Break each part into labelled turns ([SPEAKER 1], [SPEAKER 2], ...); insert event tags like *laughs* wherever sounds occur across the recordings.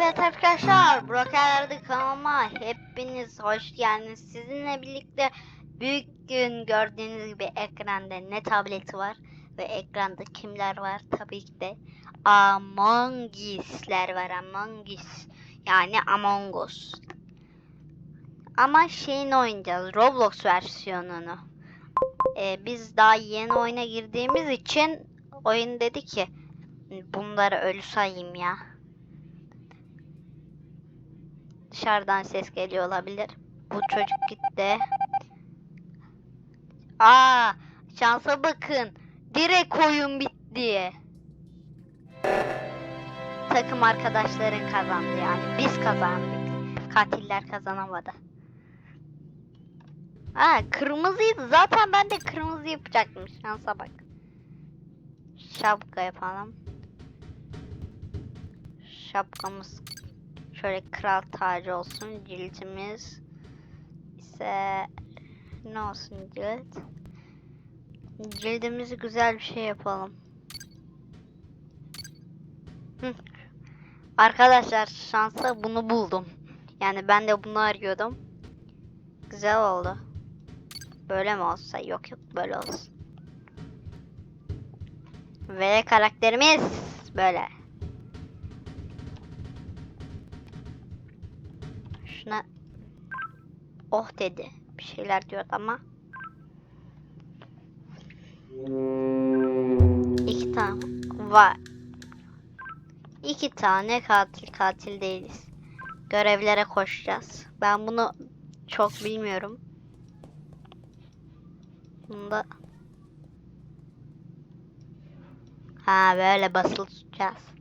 [SPEAKER 1] Evet arkadaşlar, Broker'lerde kanalıma hepiniz hoş geldiniz. Sizinle birlikte büyük gün gördüğünüz gibi ekranda ne tableti var ve ekranda kimler var? Tabii ki de Among Us'ler var. Among Us. Yani Among Us. Ama şeyini oynayacağız. Roblox versiyonunu. Ee, biz daha yeni oyuna girdiğimiz için oyun dedi ki bunları ölü sayayım ya. Dışarıdan ses geliyor olabilir. Bu çocuk gitti. Aa, şansa bakın. Direkt oyun bitti. Takım arkadaşların kazandı yani. Biz kazandık. Katiller kazanamadı. Ha, kırmızıydı. Zaten ben de kırmızı yapacaktım. Şansa bak. Şapka yapalım. Şapkamız Şöyle kral tacı olsun. Cildimiz ise ne olsun cilt? Cildimizi güzel bir şey yapalım. Arkadaşlar şansa bunu buldum. Yani ben de bunu arıyordum. Güzel oldu. Böyle mi olsa? Yok yok böyle olsun. Ve karakterimiz böyle. Şuna oh dedi. Bir şeyler diyordu ama. İki tane var. İki tane katil katil değiliz. Görevlere koşacağız. Ben bunu çok bilmiyorum. Bunda Ha böyle basılı tutacağız.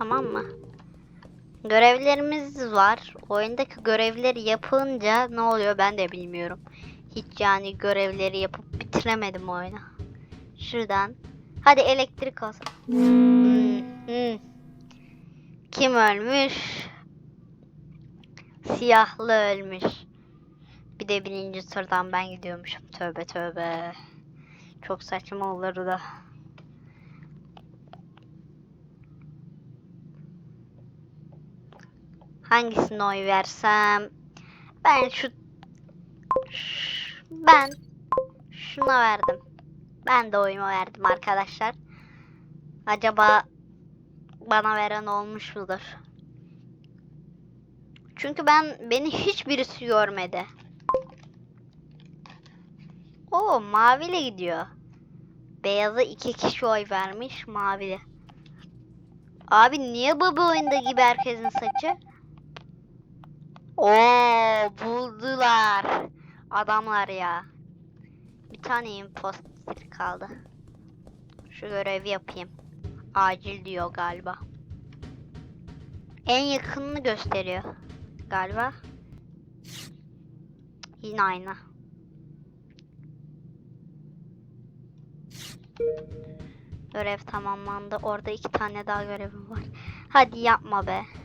[SPEAKER 1] Tamam mı? Görevlerimiz var. Oyundaki görevleri yapınca ne oluyor ben de bilmiyorum. Hiç yani görevleri yapıp bitiremedim oyunu. Şuradan. Hadi elektrik olsun. Hmm, hmm. Kim ölmüş? Siyahlı ölmüş. Bir de birinci turdan ben gidiyormuşum. Tövbe tövbe. Çok saçma olurdu da. Hangisine oy versem? Ben şu ben şuna verdim. Ben de oyumu verdim arkadaşlar. Acaba bana veren olmuş mudur? Çünkü ben beni hiçbirisi görmedi. O mavile gidiyor. Beyaza iki kişi oy vermiş mavili. Abi niye bu oyunda gibi herkesin saçı? Oo buldular. Adamlar ya. Bir tane imposter kaldı. Şu görevi yapayım. Acil diyor galiba. En yakınını gösteriyor. Galiba. Yine aynı. Görev tamamlandı. Orada iki tane daha görevim var. Hadi yapma be.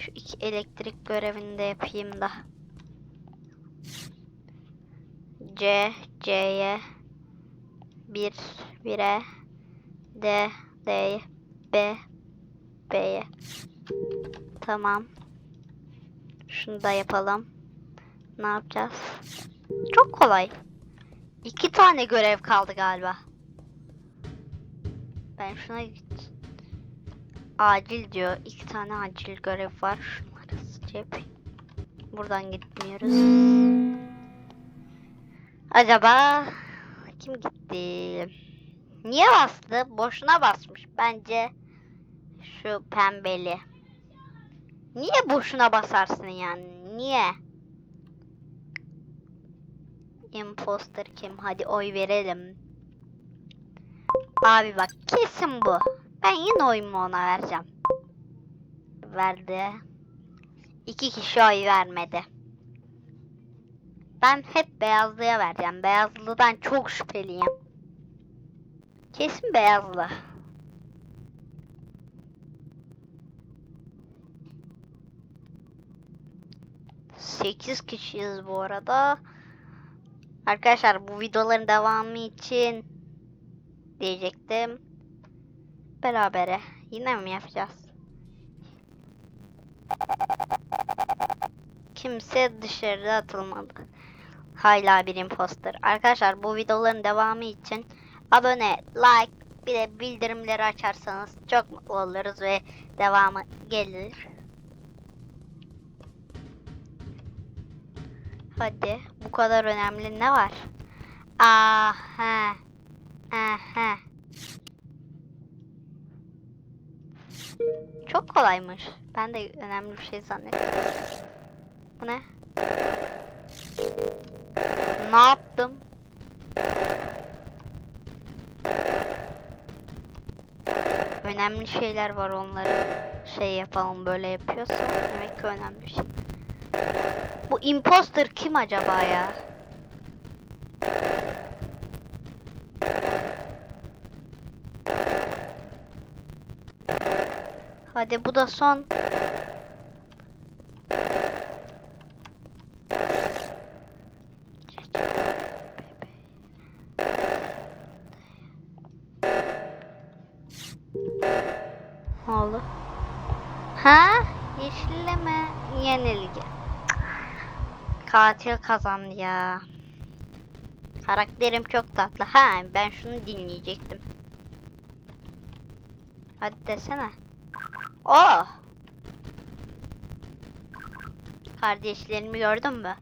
[SPEAKER 1] Şu iki elektrik görevini de yapayım da. C, C'ye 1, 1'e D, D'ye B, B'ye Tamam. Şunu da yapalım. Ne yapacağız? Çok kolay. İki tane görev kaldı galiba. Ben şuna git. Acil diyor. İki tane acil görev var. Şunları yapayım. Buradan gitmiyoruz. Acaba kim gitti? Niye bastı? Boşuna basmış. Bence şu pembeli. Niye boşuna basarsın yani? Niye? Imposter kim? Hadi oy verelim. Abi bak kesin bu. Ben yine oyumu ona vereceğim. Verdi. İki kişi oy vermedi. Ben hep beyazlıya vereceğim. Beyazlıdan çok şüpheliyim. Kesin beyazlı. Sekiz kişiyiz bu arada. Arkadaşlar bu videoların devamı için diyecektim. Berabere. Yine mi yapacağız? Kimse dışarıda atılmadı. Hala bir imposter. Arkadaşlar bu videoların devamı için abone, like bir de bildirimleri açarsanız çok mutlu oluruz ve devamı gelir. Hadi bu kadar önemli ne var? Aha. Aha. Çok kolaymış. Ben de önemli bir şey zannettim. Bu ne? Ne yaptım? Önemli şeyler var onları şey yapalım böyle yapıyorsa demek ki önemli bir şey. Bu imposter kim acaba ya? Hadi bu da son. Oldu? Ha? Yeşilleme yenilgi. Katil kazandı ya. Karakterim çok tatlı. Ha ben şunu dinleyecektim. Hadi desene. Oh! Kardeşlerimi gördün mü?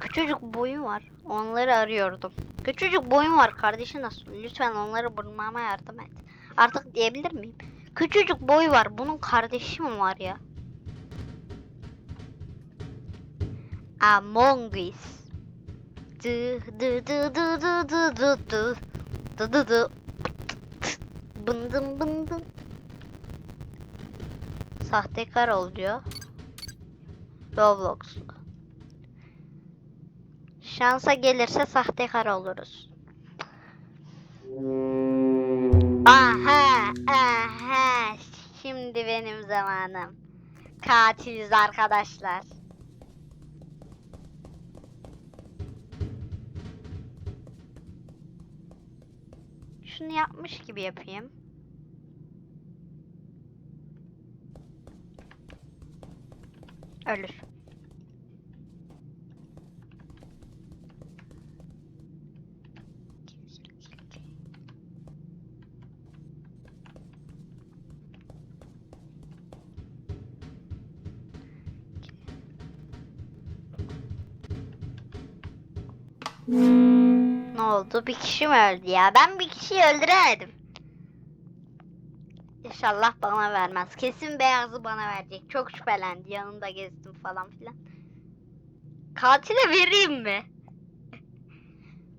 [SPEAKER 1] Küçücük boyun var. Onları arıyordum. Küçücük boyun var kardeşi nasıl? Lütfen onları bulmama yardım et. Artık diyebilir miyim? Küçücük boy var. Bunun kardeşi mi var ya? Among Us. Dı dı dı dı dı dı dı dı dı dı dı Bındım bındım. Sahtekar ol diyor. Roblox. Şansa gelirse sahtekar oluruz. Aha, aha. Şimdi benim zamanım. Katiliz arkadaşlar. Şunu yapmış gibi yapayım. Ölür. Ne oldu? Bir kişi mi öldü ya? Ben bir kişiyi öldüremedim. İnşallah bana vermez. Kesin beyazı bana verecek. Çok şüphelendi. Yanında gezdim falan filan. Katile vereyim mi?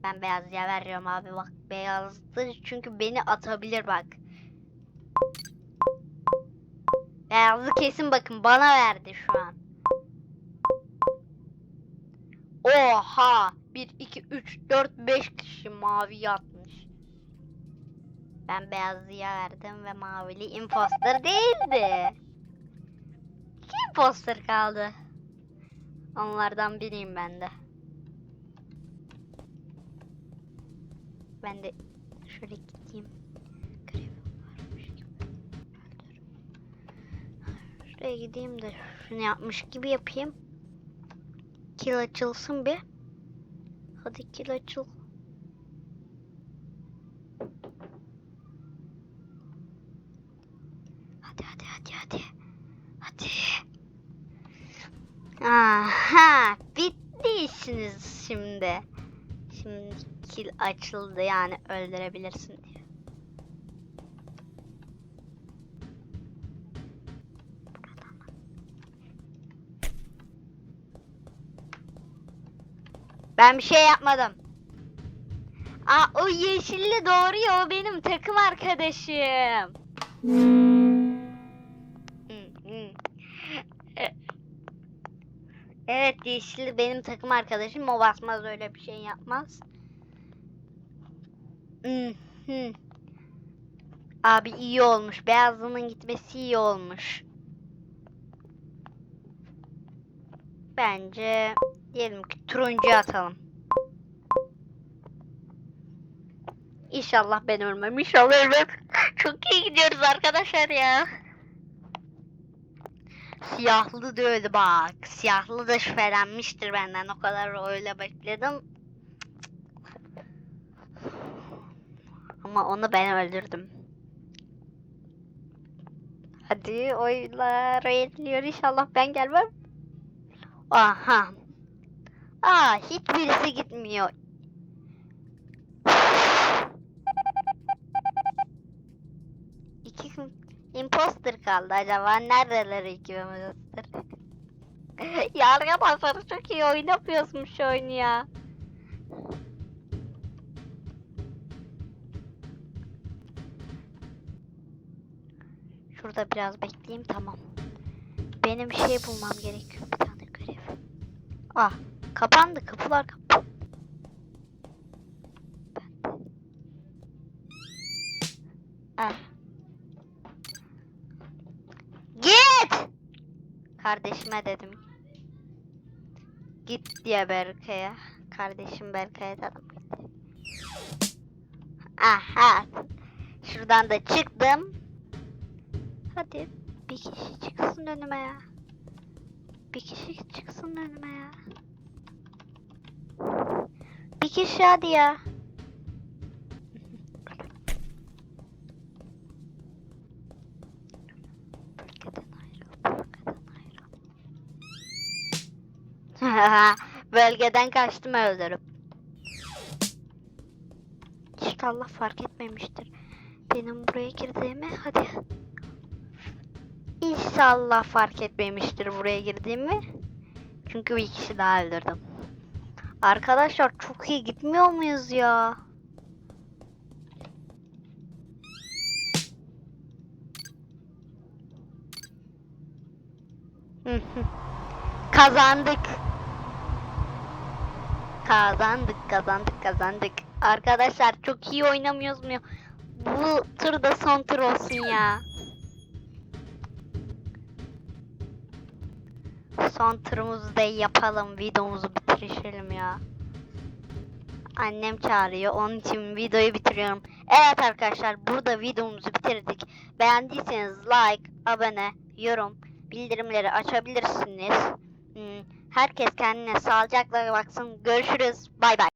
[SPEAKER 1] Ben beyazıya veriyorum abi bak. Beyazdı çünkü beni atabilir bak. Beyazı kesin bakın bana verdi şu an. Oha! 1, 2, 3, 4, 5 kişi mavi yatmış. Ben beyazlıya verdim ve mavili imposter değildi. İki imposter kaldı. Onlardan biriyim ben de. Ben de şöyle gideyim. Şuraya gideyim de şunu yapmış gibi yapayım. Kill açılsın bir. Hadi kill açıl. Hadi hadi hadi hadi. Hadi. Aha, bitti işiniz şimdi. Şimdi kill açıldı yani öldürebilirsin diye. Ben bir şey yapmadım. Aa o yeşilli doğru ya o benim takım arkadaşım. Evet yeşilli benim takım arkadaşım o basmaz öyle bir şey yapmaz. Abi iyi olmuş. Beyazlının gitmesi iyi olmuş. Bence diyelim ki turuncu atalım. İnşallah ben ölmem. İnşallah ölmem. *laughs* Çok iyi gidiyoruz arkadaşlar ya. Siyahlı öyle bak. Siyahlı da şüphelenmiştir benden. O kadar öyle bekledim. Ama onu ben öldürdüm. Hadi oylar oynuyor inşallah ben gelmem. Aha. Aa hiçbirisi gitmiyor. İmposter kaldı acaba neredeler imposter? ya arkadaşlar çok iyi oyun şu oyunu ya. Şurada biraz bekleyeyim tamam. Benim bir şey bulmam gerekiyor bir tane görev. Ah kapandı kapılar kapandı. Kardeşime dedim. Git diye Berkay'a. Kardeşim Berkay'a dedim. Aha. Şuradan da çıktım. Hadi bir kişi çıksın önüme ya. Bir kişi çıksın önüme ya. Bir kişi hadi ya. *laughs* Bölgeden kaçtım öldürüp. İnşallah fark etmemiştir. Benim buraya girdiğimi hadi. İnşallah fark etmemiştir buraya girdiğimi. Çünkü bir kişi daha öldürdüm. Arkadaşlar çok iyi gitmiyor muyuz ya? Kazandık. Kazandık, kazandık, kazandık. Arkadaşlar çok iyi oynamıyoruz mu? Bu tur da son tur olsun ya. Son turumuzu da yapalım. Videomuzu bitirelim ya. Annem çağırıyor. Onun için videoyu bitiriyorum. Evet arkadaşlar burada videomuzu bitirdik. Beğendiyseniz like, abone, yorum, bildirimleri açabilirsiniz. Hmm, Herkes kendine sağlıcakla baksın. Görüşürüz. Bay bay.